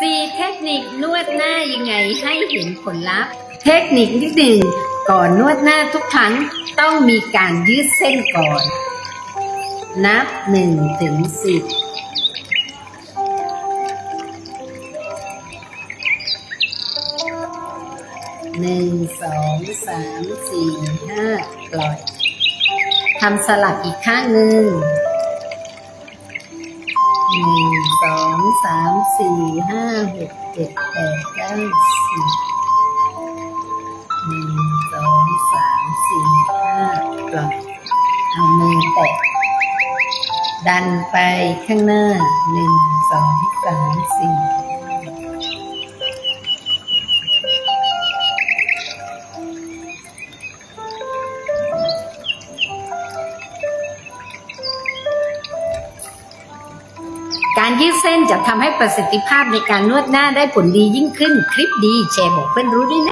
สี่เทคนิคนวดหน้ายังไงให้เห็นผลลัพธ์ เทคนิคที่หนึ่งก่อนนวดหน้าทุกครั้งต้องมีการยืดเส้นก่อน นับหนึ่งถึงสิบหนึ่งสองสามสี่ห้าปล่อย ทำสลับอีกข้างหนึ่งหนึ่งสองสามสี่ห้า หกเจ็ดแปดเก้าสิบหนึ่งสองสามสี่ห้าปล่อยเอามือแตะดันไปข้างหน้าหนึ่งสองสามสี่ การยืดเส้นจะทำให้ประสิทธิภาพในการนวดหน้าได้ผลดียิ่งขึ้น คลิปดีแชร์บอกเพื่อนรู้ด้วยนะ